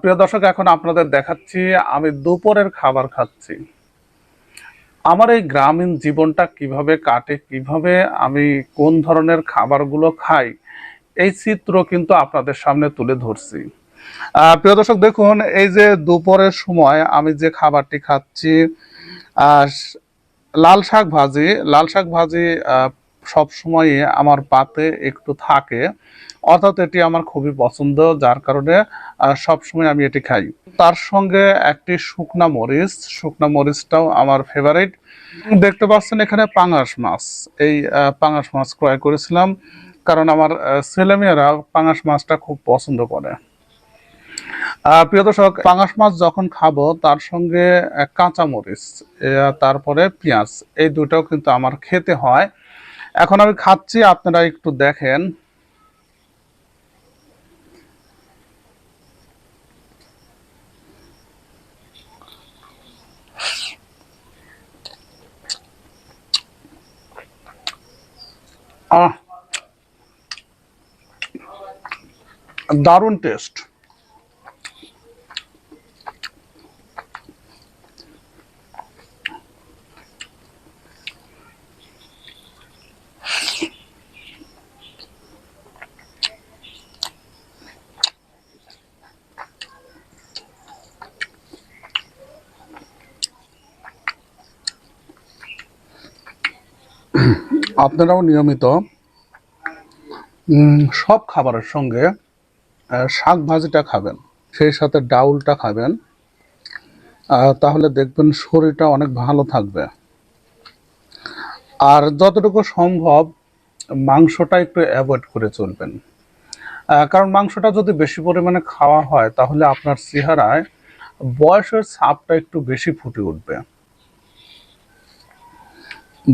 প্রিয় দর্শক, এখন আপনাদের দেখাচ্ছি, আমি দুপুরের খাবার খাচ্ছি। আমার এই গ্রামীণ জীবনটা কীভাবে কাটে, কীভাবে আমি কোন ধরনের খাবারগুলো খাই, এই চিত্র কিন্তু আপনাদের সামনে তুলে ধরছি। প্রিয় দর্শক, দেখুন, এই যে দুপুরের সময় আমি যে খাবারটি খাচ্ছি লাল শাক ভাজি, লাল শাক ভাজি সব সময় আমার পাতে একটু থাকে। অর্থাৎ এটি আমার খুবই পছন্দ যার কারণে সব সময় আমি এটি খাই। তার সঙ্গে একটি শুকনা মরিচ শুকনা মরিচটাও আমার ফেভারিট দেখতে পাচ্ছেন এখানে পাঙাশ মাছ। এই পাঙাশ মাছ ক্রয় করেছিলাম কারণ আমার ছেলেমেয়েরা পাঙাশ মাছটা খুব পছন্দ করে। প্রিয় দর্শক পাঙাশ মাছ যখন খাব তার সঙ্গে আহ, কাঁচা মরিচ তারপরে পেঁয়াজ এই দুটাও কিন্তু আমার খেতে হয়। এখন আমি খাচ্ছি আপনারা একটু দেখেন। দারুণ টেস্ট আপনারাও নিয়মিত সব খাবারের সঙ্গে শাক ভাজিটা খাবেন, সেই সাথে ডাউলটা খাবেন তাহলে দেখবেন শরীরটা অনেক ভালো থাকবে। আর যতটুকু সম্ভব মাংসটা একটু অ্যাভয়েড করে চলবেন। কারণ মাংসটা যদি বেশি পরিমাণে খাওয়া হয়, তাহলে আপনার চেহারায় বয়সের ছাপটা একটু বেশি ফুটে উঠবে।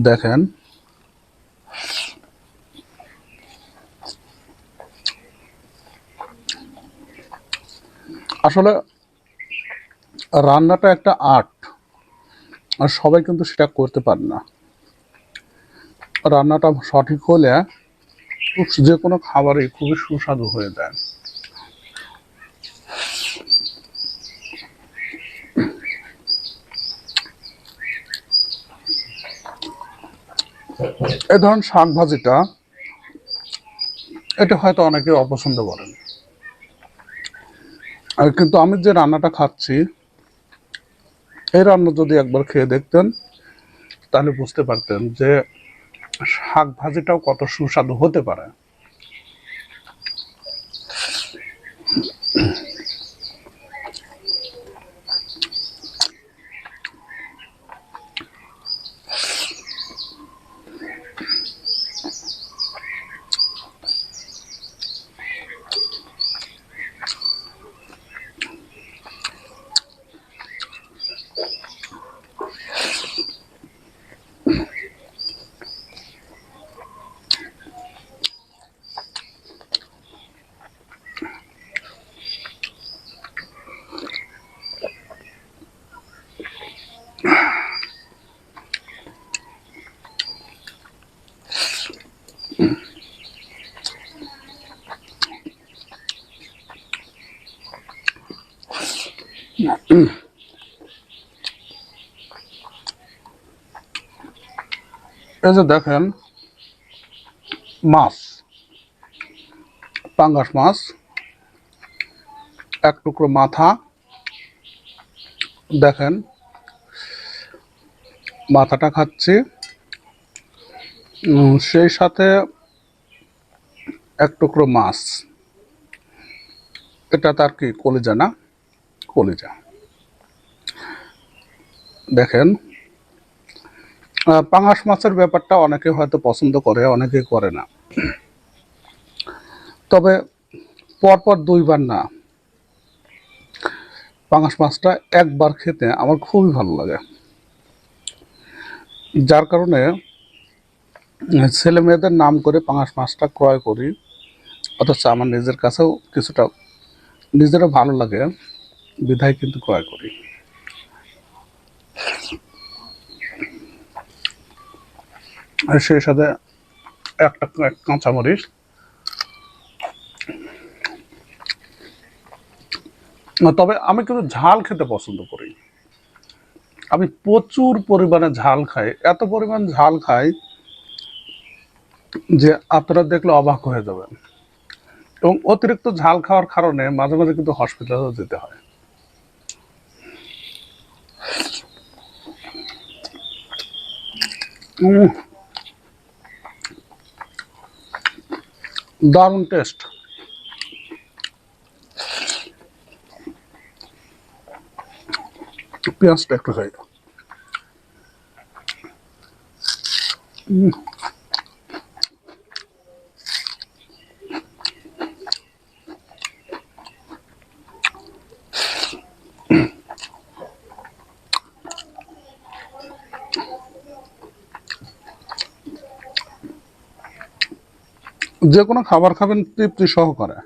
দেখেন আসলে রান্নাটা একটা আর্ট, আর সবাই কিন্তু সেটা করতে পারে না। রান্নাটা সঠিক হলে যে কোনো খাবারই খুবই সুস্বাদু হয়ে যায়। এই ধরুন শাক ভাজিটা, এটা হয়তো অনেকে অপছন্দ করেন। কিন্তু আমি যে রান্নাটা খাচ্ছি, এই রান্না যদি একবার খেয়ে দেখতেন, তাহলে বুঝতে পারতেন যে শাক ভাজিটাও কত সুস্বাদু হতে পারে। এই যে দেখেন, মাছ, পাঙ্গাস মাছ, এক টুকরো মাথা, দেখেন, মাথাটা খাচ্ছি সেই সাথে এক টুকরো মাছ। এটা তার কি, কলিজা না? কলিজা। দেখেন পাঙাশ মাছের ব্যাপারটা অনেকে হয়তো পছন্দ করে, অনেকে করে না। তবে পরপর দুইবার না। পাঙাশ মাছটা একবার খেতে আমার খুবই ভালো লাগে। যার কারণে ছেলে মেয়েদের নাম করে পাঙাশ মাছটা ক্রয় করি। অথচ আমার নিজের কাছেও কিছুটা, নিজেরও ভালো লাগে, বিধায় কিন্তু ক্রয় করি। আর সেই সাথে একটা কাঁচামরিচ। তবে আমি কিন্তু ঝাল খেতে পছন্দ করি। আমি প্রচুর পরিমাণে ঝাল খাই। এত পরিমাণ ঝাল খাই যে আপনারা দেখলে অবাক হয়ে যাবেন। এবং অতিরিক্ত ঝাল খাওয়ার কারণে মাঝে মাঝে কিন্তু হসপিটালেও যেতে হয়। উম। দারুণ টেস্ট। পেঁয়াজটা একটু খাই। যে কোনো খাবার খাবেন, তৃপ্তি সহকারে।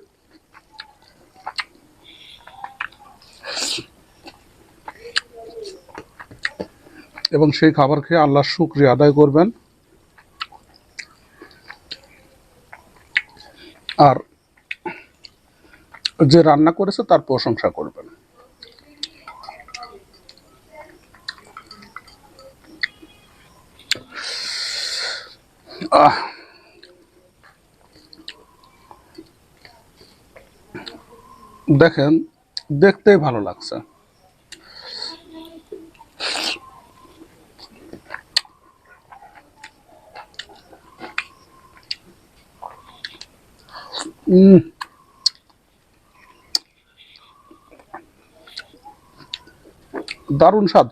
এবং সেই খাবার খেয়ে আল্লাহর শুক্রিয়া আদায় করবেন। আর যে রান্না করেছে, তার প্রশংসা করবেন। আহ দেখেন দেখতেই ভালো লাগছে। দারুণ স্বাদ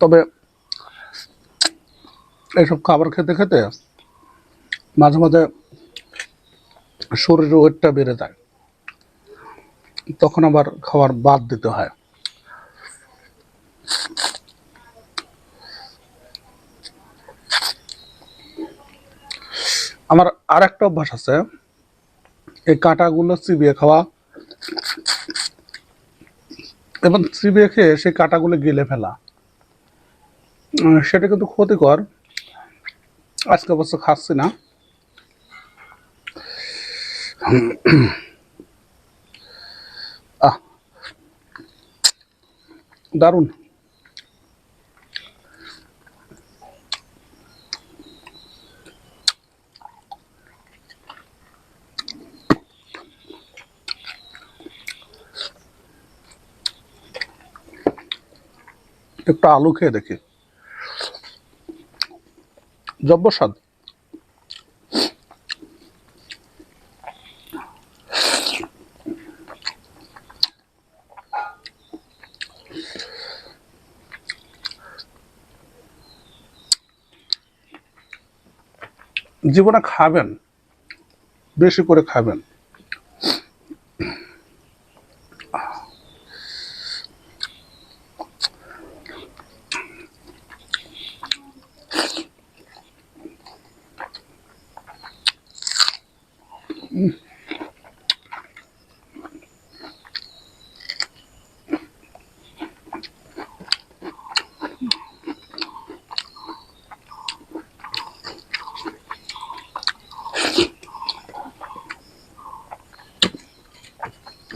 তবে এইসব খাবার খেতে খেতে মাঝে মাঝে শরীরের ওয়েটটা বেড়ে যায়। তখন আবার খাবার বাদ দিতে হয়। আমার আর একটা অভ্যাস আছে। এই কাঁটাগুলো চিবিয়ে খাওয়া এবং চিবিয়ে খেয়ে সেই কাঁটাগুলো গিলে ফেলা। সেটা কিন্তু ক্ষতিকর। আজকে অবশ্য খাচ্ছি না। আহ দারুণ। একটু আলু খেয়ে দেখি। জব্বর জীবনে খাবেন বেশি করে খাবেন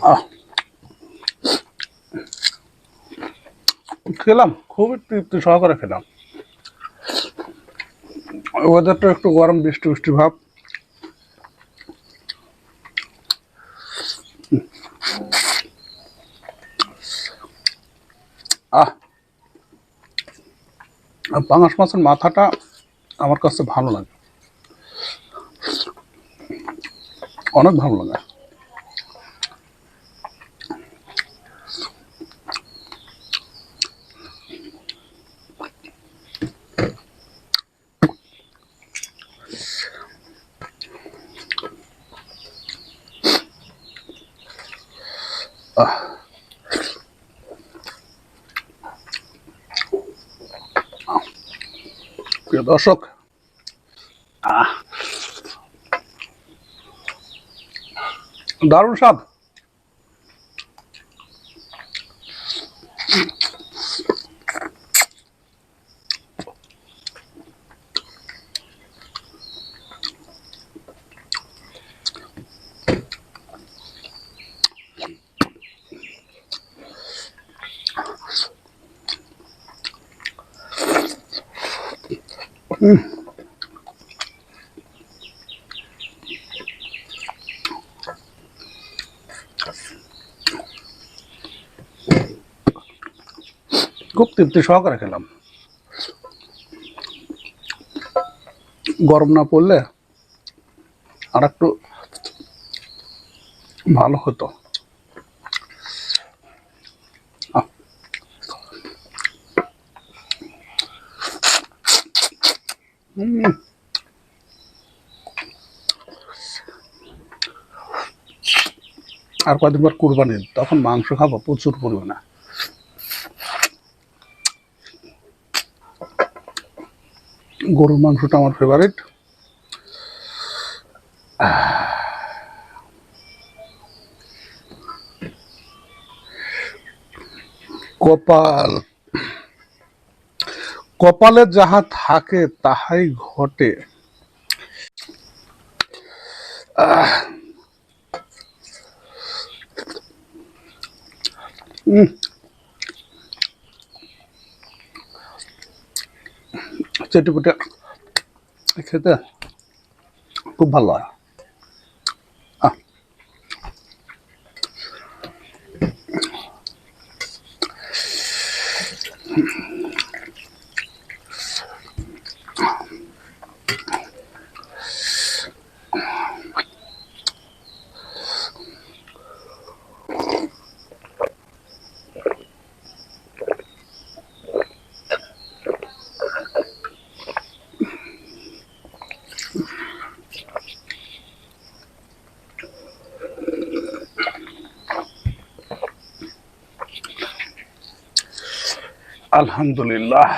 আহ খেলাম, খুবই তৃপ্তি সহকারে খেলাম। ওয়েদারটা একটু গরম, বৃষ্টি বৃষ্টি ভাব। আহ মাছের মাথাটা আমার কাছে ভালো লাগে। অনেক ভালো লাগে। প্রিয় দর্শক দারুণ স্বাদ। খুব তৃপ্তি সহকারে খেলাম। গরম না পড়লে আর একটু ভালো হতো। আর কদিন পর কুরবানি, তখন মাংস খাব, প্রচুর পরিমাণে। গরুর মাংসটা আমার ফেভারিট কপাল। কপালে যাহা থাকে তাহাই ঘটে। চেটেপুটে খেতে খুব ভালো হয়। আলহামদুলিল্লাহ।